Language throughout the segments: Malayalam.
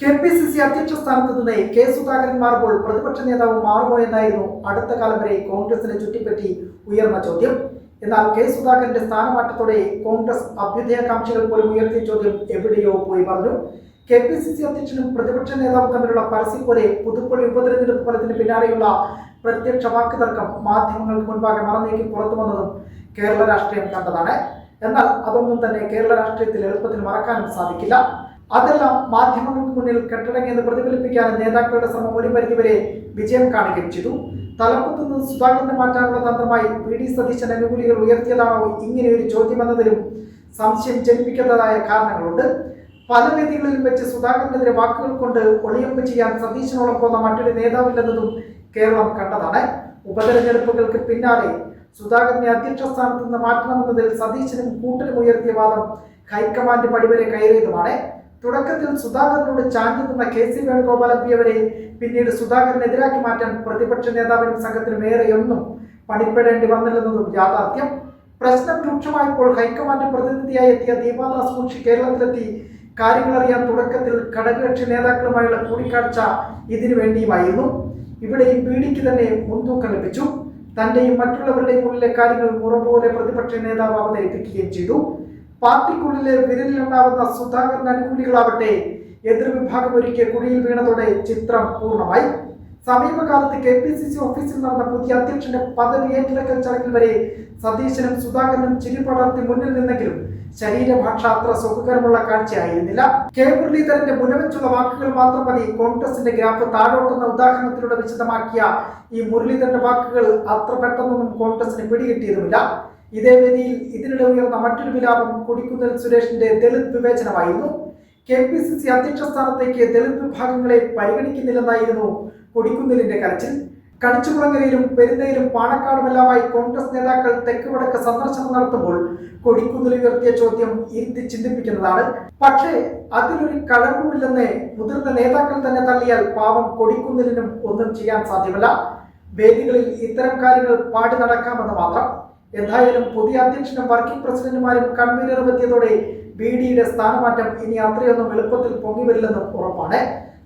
കെ പി സി സി അധ്യക്ഷ സ്ഥാനത്ത് നിന്ന് കെ സുധാകരൻ മാറുമ്പോൾ പ്രതിപക്ഷ നേതാവ് മാറുമോ എന്നായിരുന്നു അടുത്ത കാലം വരെ കോൺഗ്രസിനെ ചുറ്റിപ്പറ്റി ഉയർന്ന ചോദ്യം. എന്നാൽ കെ സുധാകരന്റെ സ്ഥാനമാറ്റത്തോടെ കോൺഗ്രസ് അഭ്യുദയകാംക്ഷികൾ പോലും ഉയർത്തിയ ചോദ്യം എവിടെയോ പോയി പറഞ്ഞു കെ പി സി സി അധ്യക്ഷനും പ്രതിപക്ഷ നേതാവും തമ്മിലുള്ള പരസ്യം പോലെ പുതുപ്പള്ളി ഉപതെരഞ്ഞെടുപ്പ് ഫലത്തിന് പിന്നാലെയുള്ള പ്രത്യക്ഷ വാക്ക് തർക്കം മാധ്യമങ്ങൾക്ക് മുൻപാകെ മറന്നേക്ക് പുറത്തു വന്നതും കേരള രാഷ്ട്രീയം കണ്ടതാണ്. എന്നാൽ അതൊന്നും തന്നെ കേരള രാഷ്ട്രീയത്തിൽ എളുപ്പത്തിൽ മറക്കാനും സാധിക്കില്ല. അതെല്ലാം മാധ്യമങ്ങൾക്ക് മുന്നിൽ കെട്ടടങ്ങിയെന്ന് പ്രതിഫലിപ്പിക്കാൻ നേതാക്കളുടെ ശ്രമം ഒരു പരിധിവരെ വിജയം കാണുകയും ചെയ്തു. തലപ്പത്ത് നിന്ന് മാറ്റാനുള്ള തന്ത്രമായി വി ഡി സതീശൻ അനുകൂലികൾ ഉയർത്തിയതാണോ ഇങ്ങനെയൊരു ചോദ്യം എന്നതിലും സംശയം ജനിപ്പിക്കുന്നതായ കാരണങ്ങളുണ്ട്. പല വേദികളിലും വെച്ച് സുധാകരനെതിരെ വാക്കുകൾ കൊണ്ട് ഒളിയമ്പ് ചെയ്യാൻ സതീശനോളം പോകുന്ന മറ്റൊരു നേതാവില്ലെന്നതും കേരളം കണ്ടതാണ്. ഉപതെരഞ്ഞെടുപ്പുകൾക്ക് പിന്നാലെ സുധാകരനെ അധ്യക്ഷ സ്ഥാനത്ത് നിന്ന് മാറ്റണമെന്നതിൽ സതീശനും കൂട്ടരും ഉയർത്തിയ വാദം ഹൈക്കമാൻഡ് പടിവരെ കയറിയതുമാണ്. തുടക്കത്തിൽ സുധാകരനോട് ചാഞ്ചു നിന്ന കെ സി വേണുഗോപാൽ എംപിയവരെ പിന്നീട് സുധാകരനെതിരാക്കി മാറ്റാൻ പ്രതിപക്ഷ നേതാവിനും സംഘത്തിനും ഏറെയൊന്നും പണിപ്പെടേണ്ടി വന്നില്ലെന്നതും യാഥാർത്ഥ്യം. പ്രശ്നം രൂക്ഷമായപ്പോൾ ഹൈക്കമാൻഡ് പ്രതിനിധിയായി എത്തിയ ദീപാദാസ് മുൻഷി കേരളത്തിലെത്തി. കാര്യങ്ങൾ അറിയാൻ തുടക്കത്തിൽ ഘടകകക്ഷി നേതാക്കളുമായുള്ള കൂടിക്കാഴ്ച ഇതിനു വേണ്ടിയുമായിരുന്നു. ഇവിടെയും ബി ഡിക്ക് തന്നെ മുൻതൂക്കം ലഭിച്ചു. തന്റെയും മറ്റുള്ളവരുടെയും ഉള്ളിലെ കാര്യങ്ങൾ മുറ പോലെ പ്രതിപക്ഷ നേതാവ് അവതരിപ്പിക്കുകയും ചെയ്തു. പാർട്ടിക്കുള്ളിലെ വിരലിലുണ്ടാവുന്ന സുധാകരൻ അനുകൂലികളാവട്ടെ എതിർവിഭാഗം ഒരുക്കിയ കുഴിയിൽ വീണതോടെ ചിത്രം പൂർണമായി. സമീപകാലത്ത് കെ പി സി സി ഓഫീസിൽ നടന്ന പുതിയ അധ്യക്ഷന്റെ പദവി ഏറ്റെടുക്കൽ ചടങ്ങിൽ വരെ സതീശനും സുധാകരനും ചിരി പടർത്തി മുന്നിൽ നിന്നെങ്കിലും ശരീരഭാഷ അത്ര സുഖകരമുള്ള കാഴ്ചയായിരുന്നില്ല. കെ മുരളീധരന്റെ മുനവച്ചുള്ള വാക്കുകൾ മാത്രം മതി കോൺഗ്രസിന്റെ ഗ്രാഫ് താഴോട്ടെന്ന ഉദാഹരണത്തിലൂടെ വിശദമാക്കിയ ഈ മുരളീധരന്റെ വാക്കുകൾ അത്ര പെട്ടെന്നൊന്നും കോൺഗ്രസിന് പിടികിട്ടിയതുമില്ല. ഇതേ വേദിയിൽ ഇതിനിടെ ഉയർന്ന മറ്റൊരു വിലാപം കൊടിക്കുന്നിൽ സുരേഷിന്റെ ദളിത് വിവേചനമായിരുന്നു. കെ പി സി സി അധ്യക്ഷ സ്ഥാനത്തേക്ക് ദളിത് വിഭാഗങ്ങളെ പരിഗണിക്കുന്നില്ലെന്നായിരുന്നു കൊടിക്കുന്നിലിന്റെ കരച്ചിൽ. കണിച്ചുകുളങ്ങരയിലും പെരുന്നയിലും പാണക്കാടുമെല്ലാമായി കോൺഗ്രസ് നേതാക്കൾ തെക്ക് വടക്ക് സന്ദർശനം നടത്തുമ്പോൾ കൊടിക്കുന്നിൽ ഉയർത്തിയ ചോദ്യം ഇരുത്തി ചിന്തിപ്പിക്കുന്നതാണ്. പക്ഷേ അതിലൊരു കഴമ്പുമില്ലെന്ന് മുതിർന്ന നേതാക്കൾ തന്നെ തള്ളിയാൽ പാവം കൊടിക്കുന്നിലിനും ഒന്നും ചെയ്യാൻ സാധ്യമല്ല. വേദികളിൽ ഇത്തരം കാര്യങ്ങൾ പാടി നടക്കാമെന്ന് മാത്രം. എന്തായാലും പുതിയ അധ്യക്ഷനും വർക്കിംഗ് പ്രസിഡന്റുമാരും കൺവീനറും എത്തിയതോടെ ബി ഡിയുടെ സ്ഥാനമാറ്റം ഇനി അത്രയൊന്നും എളുപ്പത്തിൽ പൊങ്ങിവരില്ലെന്നും ഉറപ്പാണ്.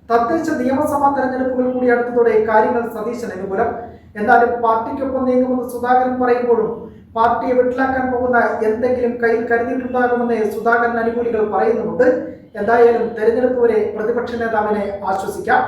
തദ്ദേശ നിയമസഭാ തെരഞ്ഞെടുപ്പുകൾ കൂടി അടുത്തതോടെ കാര്യങ്ങൾ സതീശൻ അനുകൂലം എന്നാലും പാർട്ടിക്കൊപ്പം നീങ്ങുമെന്ന് സുധാകരൻ പറയുമ്പോഴും പാർട്ടിയെ വിട്ടിലാക്കാൻ പോകുന്ന എന്തെങ്കിലും കയ്യിൽ കരുതിയിട്ടുണ്ടാകുമെന്ന് സുധാകരൻ അനുകൂലികൾ പറയുന്നുണ്ട് എന്തായാലും തെരഞ്ഞെടുപ്പ് വരെ പ്രതിപക്ഷ നേതാവിനെ ആശ്വസിക്കാം.